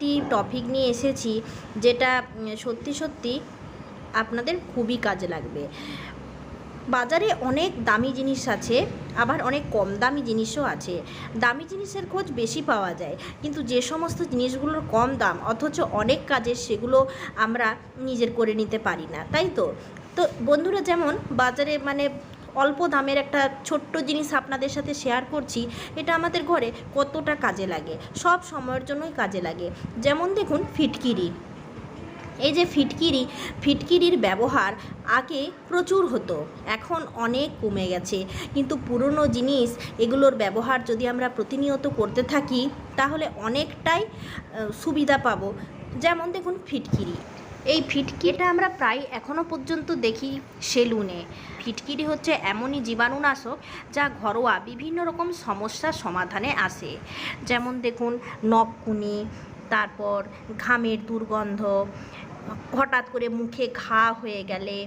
একটি টপিক নিয়ে এসেছি, যেটা সত্যি সত্যি আপনাদের খুবই কাজে লাগবে। বাজারে অনেক দামি জিনিস আছে, আবার অনেক কম দামি জিনিসও আছে। দামি জিনিসের খোঁজ বেশি পাওয়া যায়, কিন্তু যে সমস্ত জিনিসগুলোর কম দাম, অথচ অনেক কাজের সেগুলো আমরা নিজের করে নিতে পারি না, তাই তো? তো বন্ধুরা যেমন, বাজারে মানে অল্প দামের একটা ছোট্ট জিনিস আপনাদের সাথে শেয়ার করছি। এটা আমাদের ঘরে কতটা কাজে লাগে, সব সময়ের জন্যই কাজে লাগে। যেমন দেখুন, ফিটকিরি। এই যে ফিটকিরি, ফিটকিরির ব্যবহার আগে প্রচুর হতো, এখন অনেক কমে গেছে। কিন্তু পুরনো জিনিস, এগুলোর ব্যবহার যদি আমরা প্রতিনিয়ত করতে থাকি, তাহলে অনেকটাই সুবিধা পাবো। যেমন দেখুন, ফিটকিরি। এই ফিটকিটা আমরা প্রায় এখনও পর্যন্ত দেখি সেলুনে। ফিটকিরি হচ্ছে এমনই জীবাণুনাশক যা ঘরোয়া বিভিন্ন রকম সমস্যার সমাধানে আসে। যেমন দেখুন, নখকুনি, তারপর ঘামের দুর্গন্ধ, হঠাৎ করে মুখে ঘা হয়ে গেলে,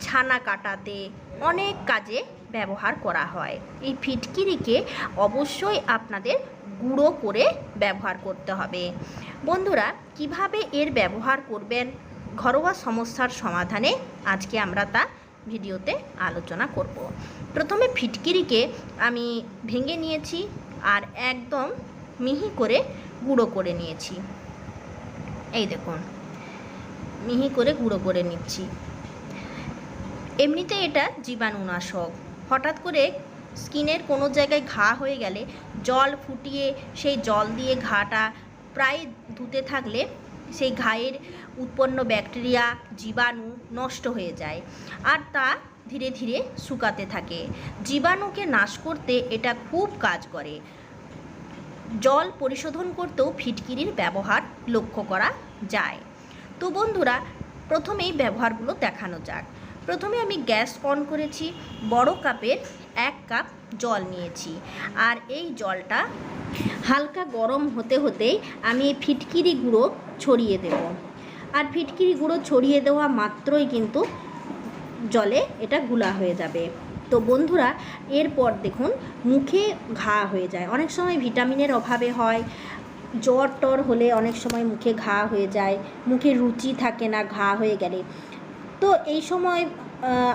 ছানা কাটাতে অনেক কাজে ব্যবহার করা হয়। এই ফিটকিরিকে অবশ্যই আপনাদের গুঁড়ো করে ব্যবহার করতে হবে। বন্ধুরা, কীভাবে এর ব্যবহার করবেন? ঘরোয়া সমস্যার সমাধানে আজকে আমরা তা ভিডিওতে আলোচনা করব। প্রথমে ফিটকিরিকে আমি ভেঙে নিয়েছি আর একদম মিহি করে গুঁড়ো করে নিয়েছি। এই দেখুন, মিহি করে গুঁড়ো করে নিচ্ছি। এমনিতে এটা জীবাণুনাশক। হঠাৎ করে স্কিনের কোনো জায়গায় ঘা হয়ে গেলে জল ফুটিয়ে সেই জল দিয়ে ঘাটা প্রায় ধুতে থাকলে সেই ঘায়ের উৎপন্ন ব্যাকটেরিয়া, জীবাণু নষ্ট হয়ে যায় আর তা ধীরে ধীরে শুকাতে থাকে। জীবাণুকে নাশ করতে এটা খুব কাজ করে। জল পরিশোধন করতেও ফিটকিরির ব্যবহার লক্ষ্য করা যায়। তো বন্ধুরা, প্রথমেই ব্যবহারগুলো দেখানো যাক। প্রথমে আমি গ্যাস অন করেছি। বড় কাপের এক কাপ জল নিয়েছি। আর এই জলটা হালকা গরম হতে হতেই আমি ফিটকিরি গুঁড়ো ছড়িয়ে দেব। আর ফিটকিরি গুঁড়ো ছড়িয়ে দেওয়া মাত্রই কিন্তু জলে এটা গুলা হয়ে যাবে। তো বন্ধুরা, এরপর দেখুন, মুখে ঘা হয়ে যায়। অনেক সময় ভিটামিনের অভাবে হয়, জ্বর টর হলে অনেক সময় মুখে ঘা হয়ে যায়, মুখে রুচি থাকে না, ঘা হয়ে গেলে। তো এই সময়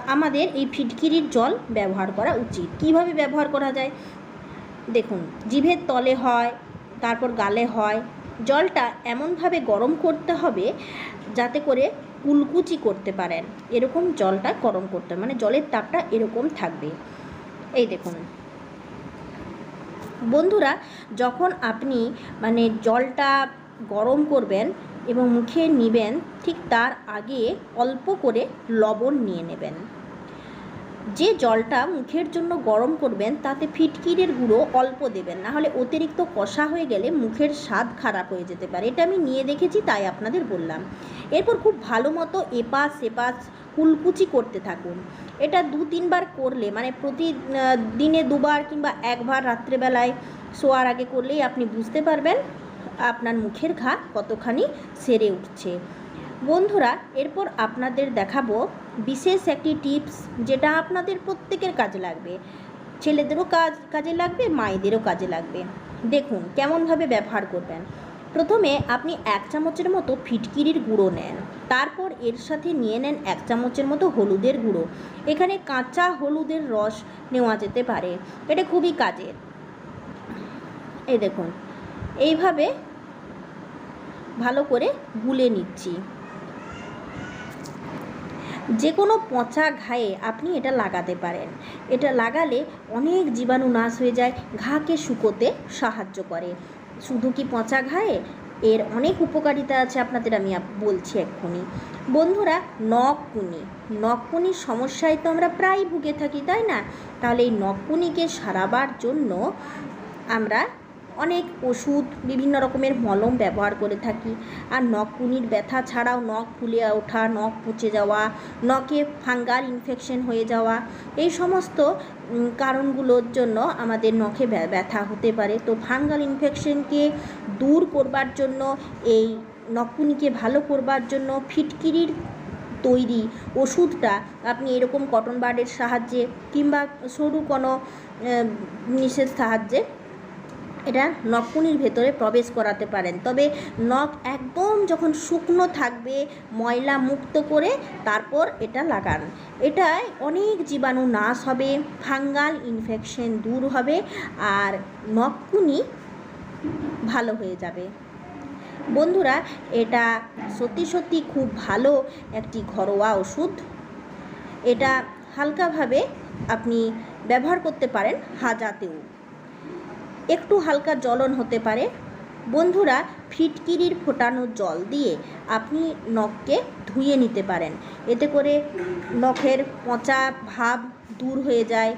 আমাদের এই ফিটকিরির জল ব্যবহার করা উচিত। কীভাবে ব্যবহার করা যায়? দেখুন, জিভের তলে হয়, তারপর গালে হয়। জলটা এমনভাবে গরম করতে হবে যাতে করে কুলকুচি করতে পারেন। এরকম জলটা গরম করতে মানে জলের তাপটা এরকম থাকবে। এই দেখুন। বন্ধুরা, যখন আপনি মানে জলটা গরম করবেন এবং মুখে নেবেন, ঠিক তার আগে অল্প করে লবণ নিয়ে নেবেন। যে জলটা মুখের জন্য গরম করবেন, তাতে ফিটকিরির গুঁড়ো অল্প দেবেন। না হলে অতিরিক্ত কষা হয়ে গেলে মুখের স্বাদ খারাপ হয়ে যেতে পারে। এটা আমি নিয়ে দেখেছি, তাই আপনাদের বললাম। এরপর খুব ভালো মতো এপাশ সেপাশ কুলকুচি করতে থাকুন। এটা দু তিনবার করলে মানে প্রতি দিনে দুবার কিংবা একবার রাত্রেবেলায় শোয়ার আগে করলেই আপনি বুঝতে পারবেন আপনার মুখের ঘা কতখানি সেরে উঠছে। বন্ধুরা, এরপর আপনাদের দেখাবো বিশেষ একটি টিপস যেটা আপনাদের প্রত্যেকের কাজে লাগবে। ছেলেদেরও কাজ, কাজে লাগবে, মায়েদেরও কাজে লাগবে। দেখুন কেমনভাবে ব্যবহার করবেন। প্রথমে আপনি এক চামচের মতো ফিটকিরির গুঁড়ো নেন। তারপর এর সাথে নিয়ে নেন এক চামচের মতো হলুদের গুঁড়ো। এখানে কাঁচা হলুদের রস নেওয়া যেতে পারে। এটা খুবই কাজের। এই দেখুন এইভাবে ভালো করে গুলে নিচ্ছি। যে কোনো পচা ঘায়ে আপনি এটা লাগাতে পারেন। এটা লাগালে অনেক জীবাণু নাশ হয়ে যায়, ঘাকে শুকোতে সাহায্য করে। শুধু কি পচা ঘায়ে? এর অনেক উপকারিতা আছে আপনাদের আমি বলছি এক্ষুনি। বন্ধুরা, নখকুনি। নখকুনির সমস্যায় তো আমরা প্রায় ভুগে থাকি, তাই না? তাহলে এই নখকুনিকে সারাবার জন্য আমরা অনেক ওষুধ, বিভিন্ন রকমের মলম ব্যবহার করে থাকি। আর নখকুনির ব্যথা ছাড়াও নখ ফুলে ওঠা, নখ পচে যাওয়া, নখে ফাঙ্গাল ইনফেকশন হয়ে যাওয়া, এই সমস্ত কারণগুলোর জন্য আমাদের নখে ব্যথা হতে পারে। তো ফাঙ্গাল ইনফেকশনকে দূর করবার জন্য, এই নখকুনিকে ভালো করবার জন্য ফিটকিরির তৈরি ওষুধটা আপনি এরকম কটন বাডের সাহায্যে কিংবা সরু কোনো জিনিসের সাহায্যে এটা নখকুনির ভেতরে প্রবেশ করাতে পারেন। তবে নখ একদম যখন শুকনো থাকবে, ময়লা মুক্ত করে তারপর এটা লাগান। এটায় অনেক জীবাণু নাশ হবে, ফাঙ্গাল ইনফেকশন দূর হবে আর নখকুনি ভালো হয়ে যাবে। বন্ধুরা, এটা সত্যি সত্যি খুব ভালো একটি ঘরোয়া ওষুধ। এটা হালকাভাবে আপনি ব্যবহার করতে পারেন হাজাতেও। একটু হালকা জ্বলন হতে পারে। বন্ধুরা, ফিটকিরির ফোটানো জল দিয়ে আপনি নখকে ধুয়ে নিতে পারেন। এতে করে নখের পচা ভাব দূর হয়ে যায়,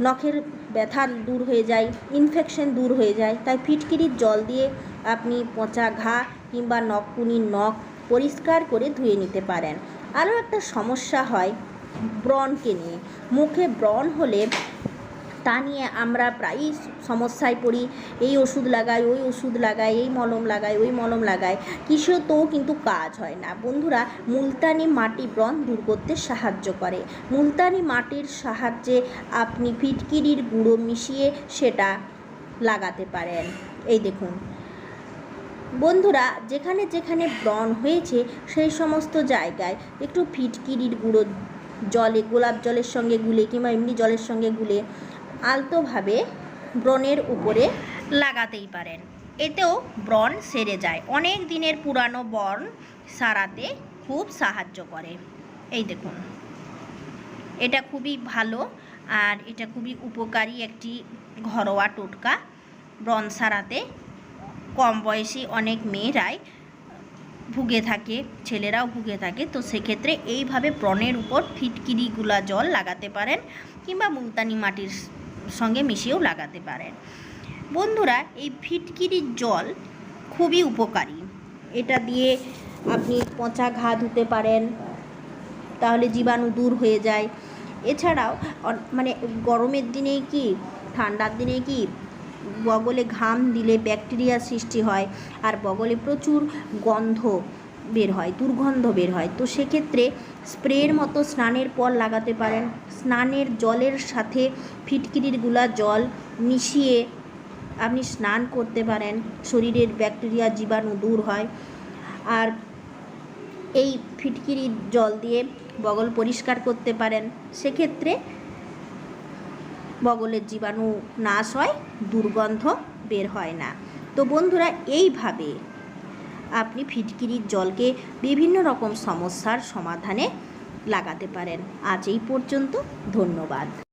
নখের ব্যথা দূর হয়ে যায় ইনফেকশন দূর হয়ে যায়। তাই ফিটকিরির জল দিয়ে আপনি পচা ঘা কিংবা নখকুনির নখ পরিষ্কার করে ধুয়ে নিতে পারেন। আরও একটা সমস্যা হয় ব্রণকে নিয়ে। মুখে ব্রণ হলে তা নিয়ে আমরা প্রায়ই সমস্যায় পড়ি। এই ওষুধ লাগাই ওই ওষুধ লাগাই এই মলম লাগাই ওই মলম লাগাই কিছুতেও কিন্তু কাজ হয় না। বন্ধুরা, মুলতানি মাটি ব্রণ দূর করতে সাহায্য করে। মুলতানি মাটির সাহায্যে আপনি ফিটকিরির গুঁড়ো মিশিয়ে সেটা লাগাতে পারেন। এই দেখুন। বন্ধুরা, যেখানে যেখানে ব্রণ হয়েছে, সেই সমস্ত জায়গায় একটু ফিটকিরির গুঁড়ো জলে, গোলাপ জলের সঙ্গে গুলে কিংবা এমনি জলের সঙ্গে গুলে আলতোভাবে ব্রণের উপরে লাগাতেই পারেন। এতেও ব্রণ সেরে যায়। অনেক দিনের পুরানো ব্রণ সারাতে খুব সাহায্য করে। এই দেখুন। এটা খুবই ভালো আর এটা খুবই উপকারী একটি ঘরোয়া টোটকা। ব্রণ সারাতে কম বয়সী অনেক মেয়েরাই ভুগে থাকে, ছেলেরাও ভুগে থাকে। তো সেক্ষেত্রে এইভাবে ব্রণের উপর ফিটকিরিগুলা জল লাগাতে পারেন কিংবা মুলতানি মাটির সঙ্গে মিশিয়েও লাগাতে পারেন। বন্ধুরা, এই ফিটকিরির জল খুবই উপকারী। এটা দিয়ে আপনি পচা ঘা ধুতে পারেন, তাহলে জীবাণু দূর হয়ে যায়। এছাড়াও মানে গরমের দিনে কি, ঠান্ডার দিনে কি, বগলে ঘাম দিলে ব্যাকটেরিয়া সৃষ্টি হয়, আর বগলে প্রচুর গন্ধ বের হয়, দুর্গন্ধ বের হয়। তো সেক্ষেত্রে স্প্রের মতো স্নানের পর লাগাতে পারেন। স্নানের জলের সাথে ফিটকিরিরগুলা জল মিশিয়ে আপনি স্নান করতে পারেন। শরীরের ব্যাকটেরিয়া, জীবাণু দূর হয়। আর এই ফিটকিরির জল দিয়ে বগল পরিষ্কার করতে পারেন। সেক্ষেত্রে বগলের জীবাণু নাশ হয়, দুর্গন্ধ বের হয় না। তো বন্ধুরা, এইভাবে আপনি ফিটকিরির জলকে বিভিন্ন রকম সমস্যার সমাধানে লাগাতে পারেন। আজ এই পর্যন্ত ধন্যবাদ।